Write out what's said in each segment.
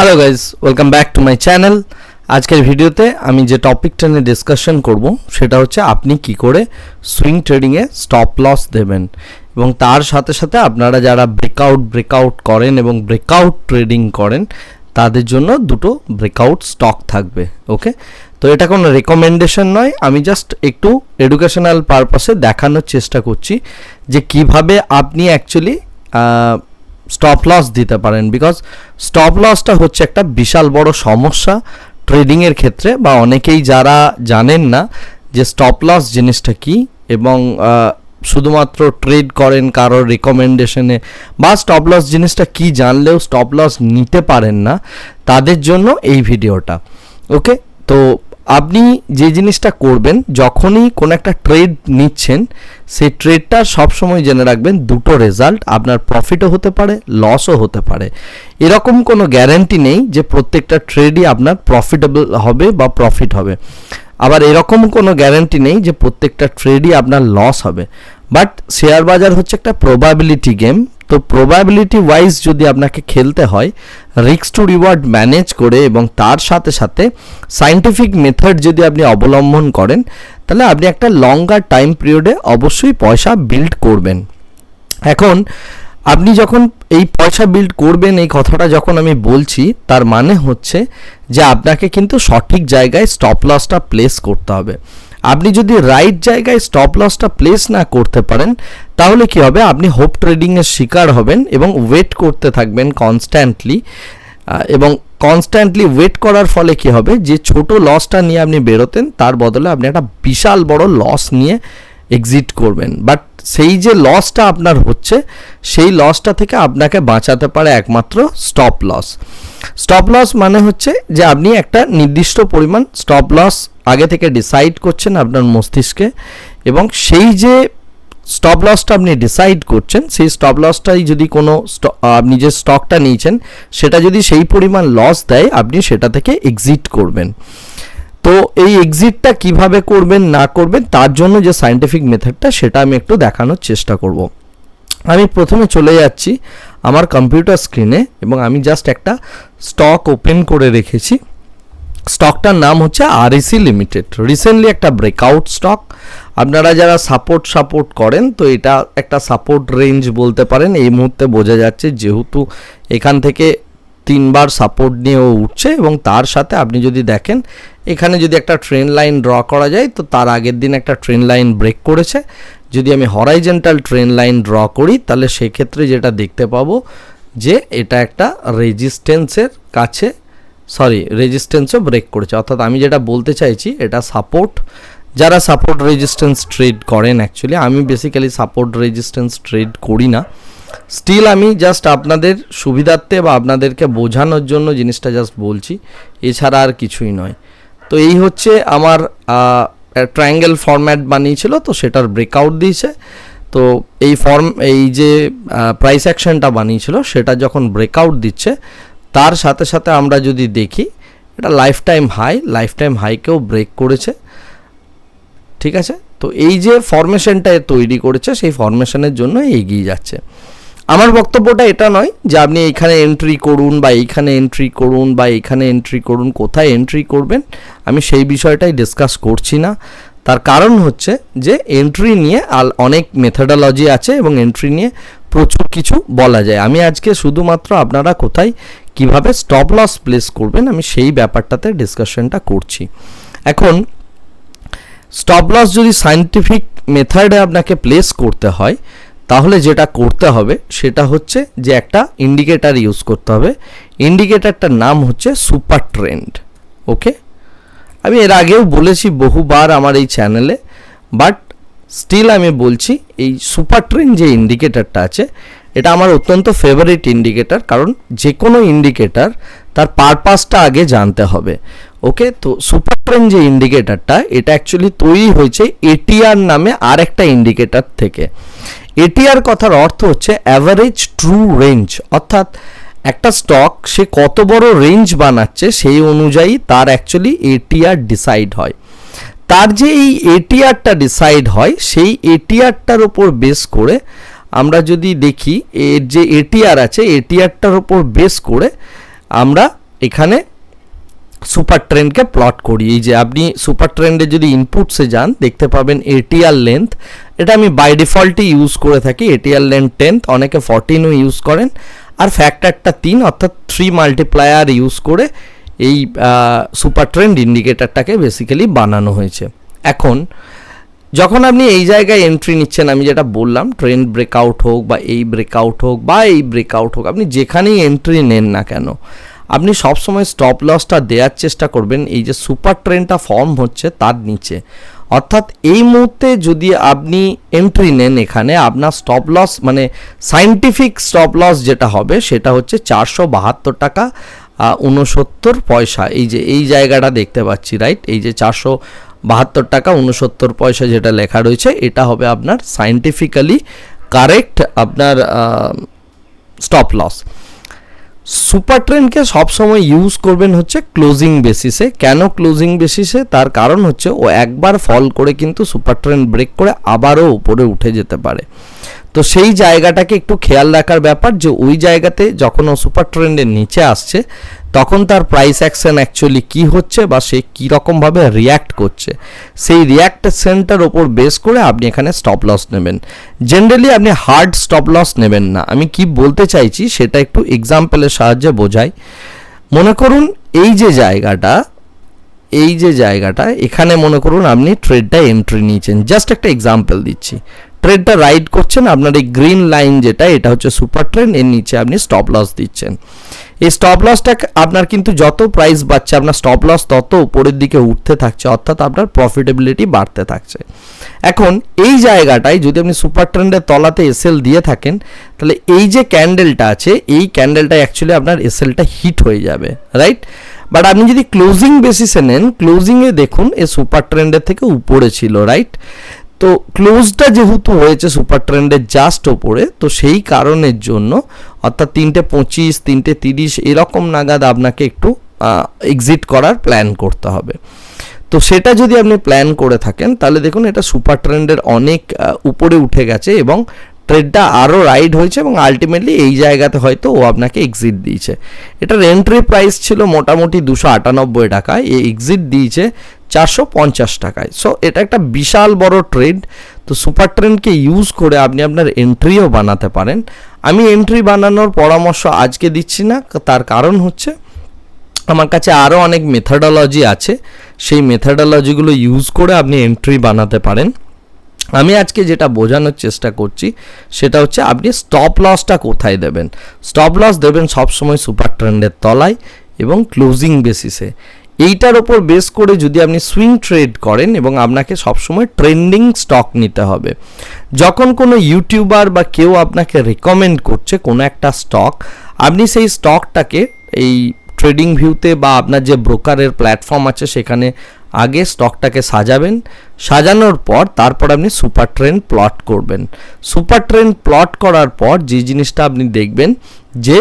Hello guys welcome back to my channel আজকের ভিডিওতে আমি যে টপিকটা নিয়ে ডিসকাশন করব, সেটা হচ্ছে আপনি কি করে সুইং ট্রেডিংয়ে স্টপ লস দেবেন? এবং তার সাথে সাথে আপনারা যারা ব্রেকআউট ব্রেকআউট করেন এবং ব্রেকআউট ট্রেডিং করেন, তাদের জন্য দুটো ব্রেকআউট স্টক থাকবে ওকে তো এটা কোনো রেকমেন্ডেশন নয়, আমি জাস্ট একটু এডুকেশনাল পারপাসে দেখানোর চেষ্টা করছি যে কীভাবে আপনি অ্যাকচুয়ালি স্টপ লস দিতে পারেন বিকজ স্টপ লসটা হচ্ছে একটা বিশাল বড় সমস্যা ট্রেডিংয়ের ক্ষেত্রে বা অনেকেই যারা জানেন না যে স্টপ লস জিনিসটা কি এবং শুধুমাত্র ট্রেড করেন কারোর রেকমেন্ডেশনে বা স্টপ লস জিনিসটা কি জানলেও স্টপ লস নিতে পারেন না, তাদের জন্য এই ভিডিওটা ওকে তো আপনি যে জিনিসটা করবেন, যখনই কোনো একটা ট্রেড নিচ্ছেন, সেই ট্রেডটা সবসময় জেনে রাখবেন, দুটো রেজাল্ট আপনার প্রফিটও হতে পারে লসও হতে পারে। এরকম কোনো গ্যারান্টি নেই যে প্রত্যেকটা ট্রেডই আপনার প্রফিটেবল হবে বা প্রফিট হবে। আবার এরকম কোনো গ্যারান্টি নেই যে প্রত্যেকটা ট্রেডই আপনার লস হবে। বাট শেয়ার বাজার হচ্ছে একটা প্রবাবিলিটি গেম তো প্রবাবিলিটি ওয়াইজ যদি আপনাকে খেলতে হয় রিক্স টু রিওয়ার্ড ম্যানেজ করে এবং তার সাথে সাথে সাইন্টিফিক মেথড যদি আপনি অবলম্বন করেন, তাহলে আপনি একটা লঙ্গার টাইম পিরিয়ডে অবশ্যই পয়সা বিল্ড করবেন। এখন, আপনি যখন এই পয়সা বিল্ড করবেন, এই কথাটা যখন আমি বলছি, তার মানে হচ্ছে যে আপনাকে কিন্তু সঠিক জায়গায় স্টপ লসটা প্লেস করতে হবে। আপনি যদি রাইট জায়গায় স্টপ লসটা প্লেস না করতে পারেন, তাহলে কি হবে? আপনি হোপ ট্রেডিংয়ের শিকার হবেন এবং ওয়েট করতে থাকবেন কনস্ট্যান্টলি এবং কনস্ট্যান্টলি ওয়েট করার ফলে কি হবে? যে ছোট লসটা নিয়ে আপনি বেরোতেন, তার বদলে আপনি একটা বিশাল বড় লস নিয়ে এক্সিট করবেন। বাট সেই যে লসটা আপনার হচ্ছে, সেই লসটা থেকে আপনাকে বাঁচাতে পারে একমাত্র স্টপ লস স্টপ লস মানে হচ্ছে যে আপনি একটা নির্দিষ্ট পরিমাণ স্টপ লস আগে থেকে ডিসাইড করছেন আপনার মস্তিষ্কে এবং সেই যে স্টপ লসটা আপনি ডিসাইড করছেন, সেই স্টপ লসটাই যদি কোনো আপনি যে স্টকটা নিয়েছেন, সেটা যদি সেই পরিমাণ লস দেয়, আপনি সেটা থেকে এক্সিট করবেন। তো এই এক্সিটটা কীভাবে করবেন, না করবেন, তার জন্য যে সায়েন্টিফিক মেথডটা সেটা আমি একটু দেখানোর চেষ্টা করব। আমি প্রথমে চলে যাচ্ছি আমার কম্পিউটার স্ক্রিনে এবং আমি জাস্ট একটা স্টক ওপেন করে রেখেছি। স্টকটার নাম হচ্ছে আরএসি লিমিটেড রিসেন্টলি একটা ব্রেকআউট স্টক আপনারা যারা সাপোর্ট সাপোর্ট করেন, তো এটা একটা সাপোর্ট রেঞ্জ বলতে পারেন। এই মুহূর্তে বোঝা যাচ্ছে যেহেতু এখান থেকে তিনবার সাপোর্ট নিয়ে ও উঠছে এবং তার সাথে আপনি যদি দেখেন, এখানে যদি একটা ট্রেন লাইন ড্র করা যায়, তো তার আগের দিন একটা ট্রেন লাইন ব্রেক করেছে। যদি আমি হরাইজেন্টাল ট্রেন লাইন ড্র করি, তাহলে সেক্ষেত্রে যেটা দেখতে পাবো যে এটা একটা রেজিস্ট্যান্সের কাছে সরি রেজিস্ট্যান্সও ব্রেক করেছে। অর্থাৎ আমি যেটা বলতে চাইছি, এটা সাপোর্ট যারা সাপোর্ট রেজিস্ট্যান্স ট্রেড করেন অ্যাকচুয়ালি আমি বেসিক্যালি সাপোর্ট রেজিস্ট্যান্স ট্রেড করি না। স্টিল আমি জাস্ট আপনাদের সুবিধার্থে বা আপনাদেরকে বোঝানোর জন্য জিনিসটা জাস্ট বলছি, এছাড়া আর কিছুই নয়। তো এই হচ্ছে আমার ট্রায়াঙ্গেল ফরম্যাট বানিয়েছিল, তো সেটার ব্রেকআউট দিয়েছে। তো এই ফর্ম এই যে প্রাইস অ্যাকশনটা বানিয়েছিল, সেটা যখন ব্রেকআউট দিচ্ছে তার সাথে সাথে আমরা যদি দেখি, এটা life time high life time হাইকেও break করেছে। ঠিক আছে? তো এই যে ফরমেশনটা তৈরি করেছে, সেই ফরমেশনের জন্য এগিয়ে যাচ্ছে। আমার বক্তব্যটা এটা নয় যে আপনি এইখানে এন্ট্রি করুন বা এইখানে এন্ট্রি করুন বা এইখানে এন্ট্রি করুন, কোথায় এন্ট্রি করবেন। আমি সেই বিষয়টাই ডিসকাস করছি না। তার কারণ হচ্ছে যে এন্ট্রি নিয়ে অনেক মেথডোলজি আছে এবং এন্ট্রি নিয়ে প্রচুর কিছু বলা যায়। আমি আজকে শুধুমাত্র আপনারা কোথায় কীভাবে স্টপ লস প্লেস করবেন, আমি সেই ব্যাপারটাতে ডিসকাশনটা করছি। এখন স্টপ লস যদি সায়েন্টিফিক মেথডে আপনাকে প্লেস করতে হয়, তাহলে যেটা করতে হবে, সেটা হচ্ছে যে একটা ইন্ডিকেটার ইউজ করতে হবে। ইন্ডিকেটারটার নাম হচ্ছে সুপার ট্রেন্ড ওকে আমি এর আগেও বলেছি বহুবার আমার এই চ্যানেলে বাট স্টিল আমি বলছি, এই সুপার ট্রেন যে ইন্ডিকেটারটা আছে, এটা আমার অত্যন্ত ফেভারিট ইন্ডিকেটার কারণ যে কোনো ইন্ডিকেটার তার পারপাসটা আগে জানতে হবে। ওকে তো সুপার ট্রেন যে ইন্ডিকেটারটা এটা অ্যাকচুয়ালি তৈরি হয়েছে এটিআর নামে আর একটা ইন্ডিকেটার থেকে এটিআর কথার অর্থ হচ্ছে অ্যাভারেজ ট্রু রেঞ্জ অর্থাৎ একটা স্টক সে কত বড় রেঞ্জ বানাচ্ছে সেই অনুযায়ী তার অ্যাকচুয়ালি এটিআর ডিসাইড হয়। তার যে এই এটিআরটা ডিসাইড হয়, সেই এটিআরটার ওপর বেস করে আমরা যদি দেখি, এর যে এটিআর আছে এটিআরটার ওপর বেস করে আমরা এখানে সুপার ট্রেন্ডকে প্লট করি। এই যে আপনি সুপার ট্রেন্ডে যদি ইনপুটসে যান, দেখতে পাবেন এটিআর লেন্থ এটা আমি বাই ডিফল্টই ইউজ করে থাকি। এটিআর লেন্থ টেন্থ অনেকে ফর্টিনও ইউজ করেন। আর ফ্যাক্টরটা তিন, অর্থাৎ থ্রি মাল্টিপ্লায়ার ইউজ করে এই সুপার ট্রেন্ড ইন্ডিকেটারটাকে বেসিক্যালি বানানো হয়েছে। এখন, যখন আপনি এই জায়গায় এন্ট্রি নিচ্ছেন, আমি যেটা বললাম ট্রেন্ড ব্রেকআউট হোক বা এই ব্রেকআউট হোক বা এই ব্রেকআউট হোক, আপনি যেখানেই এন্ট্রি নেন না কেন, আপনি সবসময় স্টপ লসটা দেওয়ার চেষ্টা করবেন, এই যে সুপার ট্রেনটা ফর্ম হচ্ছে তার নিচে। অর্থাৎ এই মুহূর্তে যদি আপনি এন্ট্রি নেন এখানে, আপনার স্টপ লস মানে সাইন্টিফিক স্টপ লস যেটা হবে, সেটা হচ্ছে চারশো বাহাত্তর টাকা উনসত্তর পয়সা। এই যে, এই জায়গাটা দেখতে পাচ্ছি রাইট এই যে চারশো বাহাত্তর টাকা উনসত্তর পয়সা যেটা লেখা রয়েছে, এটা হবে আপনার সাইন্টিফিক্যালি কারেক্ট আপনার স্টপ লস সুপার ট্রেন্ডকে সবসময় ইউজ করবেন হচ্ছে ক্লোজিং বেসিসে কেন ক্লোজিং বেসিসে তার কারণ হচ্ছে ও একবার ফল করে কিন্তু সুপার ট্রেন্ড ব্রেক করে আবারও উপরে উঠে যেতে পারে। তো সেই জায়গাটাকে একটু খেয়াল রাখার ব্যাপার যে ওই জায়গাতে যখন ও সুপার ট্রেন্ডের নিচে আসছে, তখন তার প্রাইস অ্যাকশন অ্যাকচুয়ালি কী হচ্ছে বা সে কী রকমভাবে রিয়্যাক্ট করছে। সেই রিয়্যাক্টেশনটার ওপর বেস করে আপনি এখানে স্টপ লস নেবেন। জেনারেলি আপনি হার্ড স্টপ লস নেবেন না। আমি কি বলতে চাইছি সেটা একটু এক্সাম্পলের সাহায্যে বোঝাই। মনে করুন এই যে জায়গাটা, এই যে জায়গাটা, এখানে মনে করুন আপনি ট্রেডটা এন্ট্রি নিয়েছেন। জাস্ট একটা এক্সাম্পল দিচ্ছি। ট্রেডটা রাইড করছেন আপনার এই গ্রিন লাইন যেটা, এটা হচ্ছে সুপার ট্রেন, এর নিচে আপনি স্টপ লস দিচ্ছেন। এই স্টপ লসটা আপনার কিন্তু যত প্রাইস বাড়ছে, আপনার স্টপ লস তত উপরের দিকে উঠতে থাকছে, অর্থাৎ আপনার প্রফিটেবিলিটি বাড়তে থাকছে। এখন এই জায়গাটায় যদি আপনি সুপার ট্রেন্ডের তলাতে এসএল দিয়ে থাকেন, তাহলে এই যে ক্যান্ডেলটা আছে, এই ক্যান্ডেলটা অ্যাকচুয়ালি আপনার এসএলটা হিট হয়ে যাবে রাইট বাট আপনি যদি ক্লোজিং বেসিসে নেন ক্লোজিংয়ে দেখুন এ সুপার ট্রেন্ডের থেকে উপরে ছিল রাইট তো ক্লোজটা যেহেতু হয়েছে সুপার ট্রেন্ডের জাস্ট ওপরে, তো সেই কারণের জন্য অর্থাৎ তিনটে পঁচিশ, তিনটে তিরিশ এরকম নাগাদ আপনাকে একটু এক্সিট করার প্ল্যান করতে হবে। তো সেটা যদি আপনি প্ল্যান করে থাকেন, তাহলে দেখুন এটা সুপার ট্রেন্ডের অনেক উপরে উঠে গেছে এবং ট্রেডটা আরও রাইড হয়েছে এবং আলটিমেটলি এই জায়গাতে হয়তো ও আপনাকে এক্সিট দিয়েছে। এটার এন্ট্রি প্রাইস ছিল মোটামুটি দুশো আটানব্বই টাকায় এ এক্সিট দিয়েছে চারশো পঞ্চাশ টাকায়। সো এটা একটা বিশাল বড় ট্রেড তো সুপার ট্রেন্ডকে ইউজ করে আপনি আপনার এন্ট্রিও বানাতে পারেন। আমি এন্ট্রি বানানোর পরামর্শ আজকে দিচ্ছি না, তার কারণ হচ্ছে আমার কাছে আরও অনেক মেথডোলজি আছে। সেই মেথডোলজিগুলো ইউজ করে আপনি এন্ট্রি বানাতে পারেন। আমি আজকে যেটা বোঝানোর চেষ্টা করছি, সেটা হচ্ছে আপনি স্টপ লসটা কোথায় দেবেন? স্টপ লস দেবেন সবসময় সুপার ট্রেন্ডের তলায় এবং ক্লোজিং বেসিসে এইটার ওপর বেস করে যদি আপনি সুইং ট্রেড করেন এবং আপনাকে সবসময় ট্রেন্ডিং স্টক নিতে হবে। যখন কোনো ইউটিউবার বা কেউ আপনাকে রেকমেন্ড করছে কোনো একটা স্টক আপনি সেই স্টকটাকে এই ট্রেডিং ভিউতে বা আপনার যে ব্রোকারের প্ল্যাটফর্ম আছে সেখানে আগে স্টকটাকে সাজাবেন। সাজানোর পর তারপর আপনি সুপার ট্রেন্ড প্লট করবেন। সুপার ট্রেন্ড প্লট করার পর যে জিনিসটা আপনি দেখবেন যে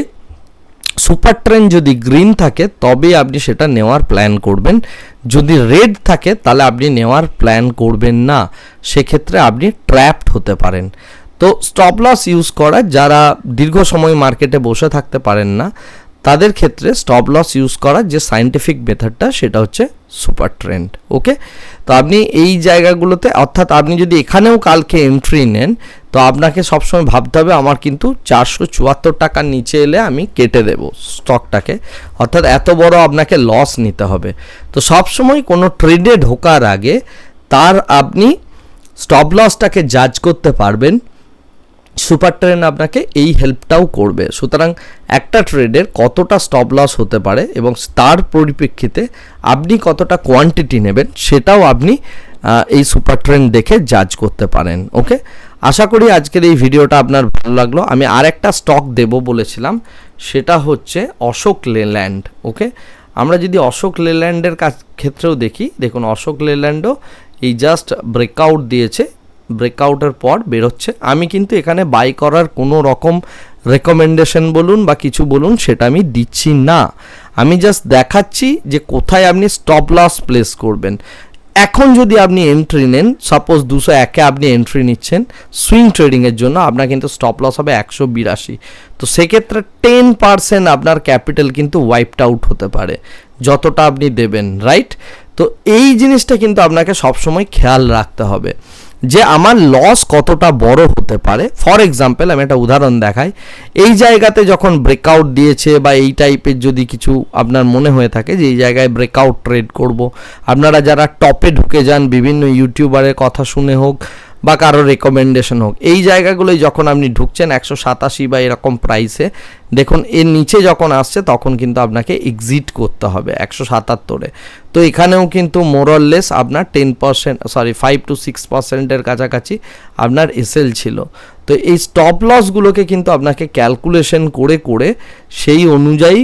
সুপার ট্রেন যদি গ্রিন থাকে তবে আপনি সেটা নেওয়ার প্ল্যান করবেন। যদি রেড থাকে, তাহলে আপনি নেওয়ার প্ল্যান করবেন না। সেক্ষেত্রে আপনি ট্র্যাপড হতে পারেন। তো স্টপ লস ইউজ করা, যারা দীর্ঘ সময় মার্কেটে বসে থাকতে পারেন না তাদের ক্ষেত্রে স্টপ লস ইউজ করার যে সাইন্টিফিক মেথডটা সেটা হচ্ছে সুপার ট্রেন্ড ওকে তো আপনি এই জায়গাগুলোতে, অর্থাৎ আপনি যদি এখানেও কালকে এন্ট্রি নেন, তো আপনাকে সবসময় ভাবতে হবে, আমার কিন্তু চারশো চুয়াত্তর টাকার নিচে এলে আমি কেটে দেব স্টকটাকে অর্থাৎ এত বড় আপনাকে লস নিতে হবে। তো সবসময় কোনো ট্রেডে ঢোকার আগে, তার আপনি স্টপ লসটাকে জাজ করতে পারবেন সুপার ট্রেন আপনাকে এই হেল্পটাও করবে। সুতরাং একটা ট্রেডের কতটা স্টপ লস হতে পারে এবং তার পরিপ্রেক্ষিতে আপনি কতটা কোয়ান্টিটি নেবেন, সেটাও আপনি এই সুপার ট্রেন দেখে জাজ করতে পারেন ওকে আশা করি আজকের এই ভিডিওটা আপনার ভালো লাগল। আমি আর একটা স্টক দেব বলেছিলাম, সেটা হচ্ছে অশোক লেল্যান্ড ওকে আমরা যদি অশোক লেল্যান্ডের কাছ, ক্ষেত্রেও দেখি, দেখুন অশোক লেল্যান্ডও এই জাস্ট ব্রেকআউট দিয়েছে। ব্রেকআউটের পর বেরোচ্ছে। আমি কিন্তু এখানে বাই করার কোনো রকম রেকমেন্ডেশন বলুন বা কিছু বলুন, সেটা আমি দিচ্ছি না। আমি জাস্ট দেখাচ্ছি যে কোথায় আপনি স্টপ লস প্লেস করবেন। এখন যদি আপনি এন্ট্রি নেন সাপোজ দুশো একে আপনি এন্ট্রি নিচ্ছেন সুইং ট্রেডিংয়ের জন্য আপনার কিন্তু স্টপ লস হবে একশো বিরাশি। তো সেক্ষেত্রে টেন পার্সেন্ট আপনার ক্যাপিটাল কিন্তু ওয়াইপড আউট হতে পারে, যতটা আপনি দেবেন রাইট তো এই জিনিসটা কিন্তু আপনাকে সবসময় খেয়াল রাখতে হবে। যে আমার লস কতটা বড় হতে পারে। ফর এক্সাম্পল আমি একটা উদাহরণ দেখাই। এই জায়গাতে যখন ব্রেকআউট দিয়েছে বা এই টাইপের যদি কিছু আপনার মনে হয়ে থাকে যে এই জায়গায় ব্রেকআউট ট্রেড করব, আপনারা যারা টপে ঢুকে যান, বিভিন্ন ইউটিউবারের কথা শুনে হোক বা কারও রেকমেন্ডেশন হোক। এই জায়গাগুলোই যখন আপনি ঢুকছেন একশো সাতাশি বা এরকম প্রাইসে দেখুন, এর নিচে যখন আসছে, তখন কিন্তু আপনাকে এক্সিট করতে হবে একশো সাতাত্তরে। তো এখানেও কিন্তু মোরললেস আপনার ten percent sorry five to six পার্সেন্টের কাছাকাছি আপনার এসএল ছিল। তো এই স্টপ লসগুলোকে কিন্তু আপনাকে ক্যালকুলেশন করে করে সেই অনুযায়ী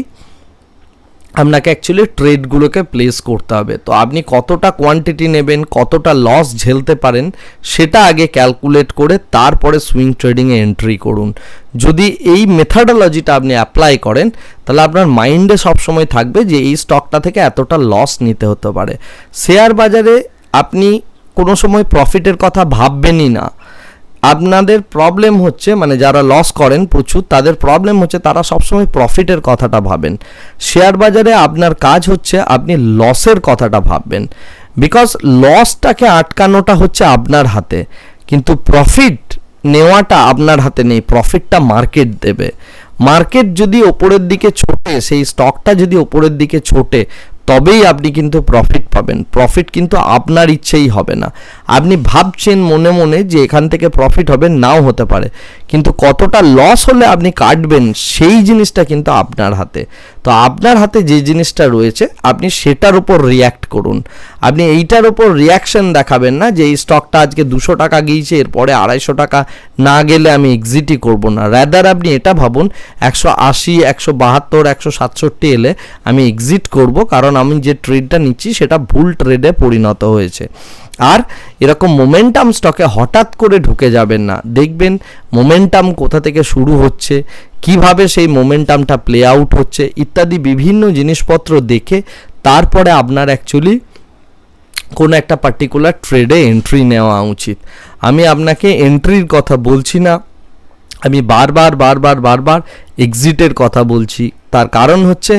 আপনাকে অ্যাকচুয়ালি ট্রেডগুলোকে প্লেস করতে হবে। তো আপনি কতটা কোয়ান্টিটি নেবেন, কতটা লস ঝেলতে পারেন, সেটা আগে ক্যালকুলেট করে তারপরে সুইং ট্রেডিংয়ে এন্ট্রি করুন। যদি এই মেথাডোলজিটা আপনি অ্যাপ্লাই করেন, তাহলে আপনার মাইন্ডে সবসময় থাকবে যে এই স্টকটা থেকে এতটা লস নিতে হতে পারে। শেয়ার বাজারে আপনি কোনো সময় প্রফিটের কথা ভাববেনই না। আপনাদের প্রবলেম হচ্ছে মানে যারা লস করেন প্রচুর, তাদের প্রবলেম হচ্ছে তারা সবসময় প্রফিটের কথাটা ভাবেন। শেয়ার বাজারে আপনার কাজ হচ্ছে আপনি লসের কথাটা ভাববেন। বিকজ লসটাকে আটকানোটা হচ্ছে আপনার হাতে। কিন্তু প্রফিট নেওয়াটা আপনার হাতে নেই প্রফিটটা মার্কেট দেবে। মার্কেট যদি ওপরের দিকে ছোটে, সেই স্টকটা যদি ওপরের দিকে ছোটে তবেই আপনি কিন্তু প্রফিট পাবেন। প্রফিট কিন্তু আপনার ইচ্ছেই হবে না। আপনি ভাবছেন মনে মনে যে এখান থেকে প্রফিট হবে, নাও হতে পারে। কিন্তু কতটা লস হলে আপনি কাটবেন, সেই জিনিসটা কিন্তু আপনার হাতে। তো আপনার হাতে যে জিনিসটা রয়েছে, আপনি সেটার উপর রিয়্যাক্ট করুন। আপনি এইটার উপর রিয়াকশন দেখাবেন না যে, এই স্টকটা আজকে দুশো টাকা গিয়েছে, এরপরে আড়াইশো টাকা না গেলে আমি এক্সিটই করব না। র্যাদার আপনি এটা ভাবুন, একশো আশি, একশো বাহাত্তর, একশো সাতষট্টি এলে আমি এক্সিট করব, কারণ আমি যে ট্রেডটা নিচ্ছি, সেটা ভুল ট্রেডে পরিণত হয়েছে। আর এরকম মোমেন্টাম স্টকে হঠাৎ করে ঢুকে যাবেন না। দেখবেন মোমেন্টাম কোথা থেকে শুরু হচ্ছে কীভাবে সেই মোমেন্টামটা প্লে আউট হচ্ছে, ইত্যাদি বিভিন্ন জিনিসপত্র দেখে তারপরে আপনার অ্যাকচুয়ালি কোনো একটা পার্টিকুলার ট্রেডে এন্ট্রি নেওয়া উচিত। আমি আপনাকে এন্ট্রির কথা বলছি না, আমি বারবার বারবার বারবার এক্সিটের কথা বলছি। তার কারণ হচ্ছে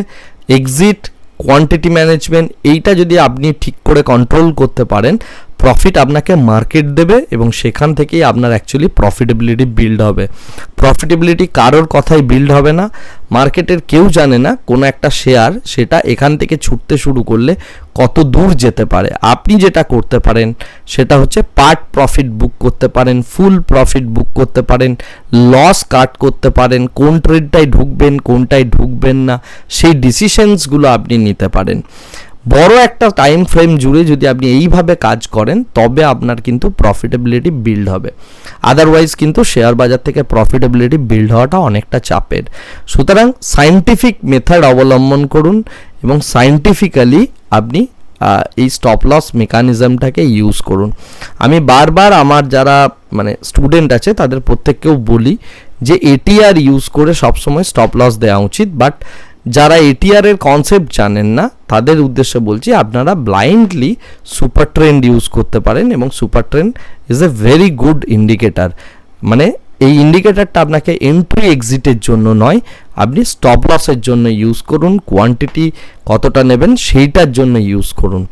এক্সিট কোয়ান্টিটি ম্যানেজমেন্ট এইটা যদি আপনি ঠিক করে কন্ট্রোল করতে পারেন প্রফিট আপনাকে মার্কেট দেবে এবং সেখান থেকেই আপনার অ্যাকচুয়ালি প্রফিটেবিলিটি বিল্ড হবে। প্রফিটেবিলিটি কারোর কথাই বিল্ড হবে না। মার্কেটের কেউ জানে না কোনো একটা শেয়ার সেটা এখান থেকে ছুটতে শুরু করলে কত দূর যেতে পারে। আপনি যেটা করতে পারেন সেটা হচ্ছে পার্ট প্রফিট বুক করতে পারেন ফুল প্রফিট বুক করতে পারেন লস কাট করতে পারেন, কোন ট্রেডটাই ঢুকবেন কোনটাই ঢুকবেন না, সেই ডিসিশনসগুলো আপনি নিতে পারেন। বড় একটা টাইম ফ্রেম জুড়ে যদি আপনি এইভাবে কাজ করেন, তবে আপনার কিন্তু প্রফিটেবিলিটি বিল্ড হবে। আদারওয়াইজ কিন্তু শেয়ার বাজার থেকে প্রফিটেবিলিটি বিল্ড হওয়াটা অনেকটা চাপের। সুতরাং সাইন্টিফিক মেথড অবলম্বন করুন এবং সাইন্টিফিক্যালি আপনি এই স্টপ লস মেকানিজমটাকে ইউজ করুন। আমি বারবার আমার যারা মানে স্টুডেন্ট আছে, তাদের প্রত্যেককেও বলি যে এটিআর ইউজ করে সবসময় স্টপ লস দেওয়া উচিত বাট যারা এটিআর এর কনসেপ্ট জানেন না, তাদের উদ্দেশ্যে বলছি আপনারা ব্লাইন্ডলি সুপার ট্রেন্ড ইউজ করতে পারেন এবং super trend is a very good indicator মানে এই ইন্ডিকেটারটা আপনাকে এন্ট্রি এক্সিটের জন্য নয়, আপনি স্টপ লসের জন্য ইউজ করুন কোয়ান্টিটি কতটা নেবেন সেইটার জন্য ইউজ করুন।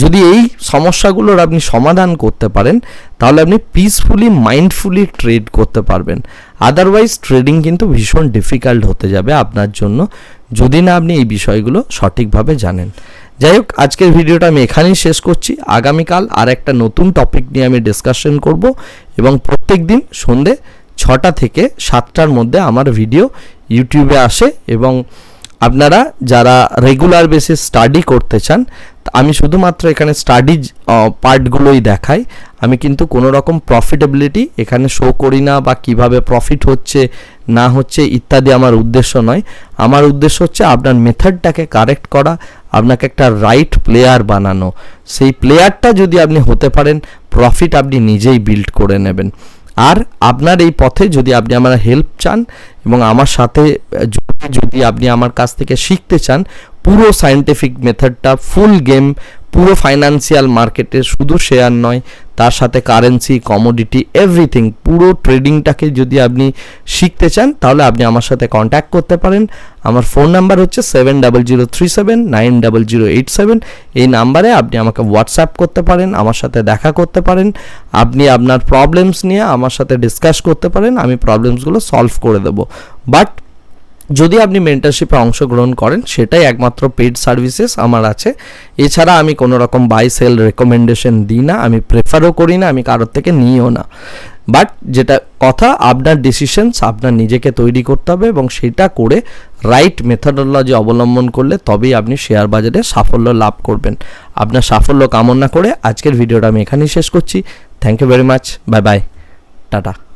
যদি এই সমস্যাগুলোর আপনি সমাধান করতে পারেন, তাহলে আপনি পিসফুলি মাইন্ডফুলি ট্রেড করতে পারবেন। আদারওয়াইজ ট্রেডিং কিন্তু ভীষণ ডিফিকাল্ট হতে যাবে আপনার জন্য, যদি না আপনি এই বিষয়গুলো সঠিকভাবে জানেন। যাই হোক, আজকের ভিডিওটা আমি এখানেই শেষ করছি। আগামীকাল আর একটা নতুন টপিক নিয়ে আমি ডিসকাশন করব এবং প্রত্যেক দিন সন্ধে ছটা থেকে সাতটার মধ্যে আমার ভিডিও ইউটিউবে আসে এবং আপনারা যারা রেগুলার বেসিস স্টাডি করতে চান, আমি শুধুমাত্র এখানে স্টাডি পার্টগুলোই দেখাই। আমি কিন্তু কোনো রকম প্রফিটেবিলিটি এখানে শো করি না বা কীভাবে প্রফিট হচ্ছে, না হচ্ছে ইত্যাদি আমার উদ্দেশ্য নয়। আমার উদ্দেশ্য হচ্ছে আপনার মেথডটাকে কারেক্ট করা, আপনাকে একটা রাইট প্লেয়ার বানানো। সেই প্লেয়ারটা যদি আপনি হতে পারেন প্রফিট আপনি নিজেই বিল্ড করে নেবেন। আর আপনার এই পথে যদি আপনি আমার হেল্প চান এবং আমার সাথে, যদি আপনি আমার কাছ থেকে শিখতে চান, পুরো সায়েন্টিফিক মেথডটা ফুল গেম পুরো ফাইন্যান্সিয়াল মার্কেটে শুধু শেয়ার নয়, তার সাথে কারেন্সি কমোডিটি এভরিথিং পুরো ট্রেডিংটাকে যদি আপনি শিখতে চান, তাহলে আপনি আমার সাথে কন্ট্যাক্ট করতে পারেন। আমার ফোন নাম্বার হচ্ছে seven double zero three seven nine double zero eight seven এই নাম্বারে আপনি আমাকে হোয়াটসঅ্যাপ করতে পারেন, আমার সাথে দেখা করতে পারেন। আপনি আপনার প্রবলেমস নিয়ে আমার সাথে ডিসকাস করতে পারেন, আমি প্রবলেমসগুলো সলভ করে দেবো। বাট যদি আপনি মেন্টারশিপে অংশগ্রহণ করেন, সেটাই একমাত্র পেড সার্ভিসেস আমার আছে। এছাড়া আমি কোনো রকম বাই সেল রেকমেন্ডেশন দিই না, আমি প্রেফারও করি না, আমি কারোর থেকে নিইও না। বাট যেটা কথা, আপনার ডিসিশনস আপনার নিজেকে তৈরি করতে হবে এবং সেটা করে রাইট মেথডোলজি অবলম্বন করলে তবেই আপনি শেয়ার বাজারে সাফল্য লাভ করবেন। আপনার সাফল্য কামনা করে আজকের ভিডিওটা আমি এখানেই শেষ করছি। Thank you very much bye bye tata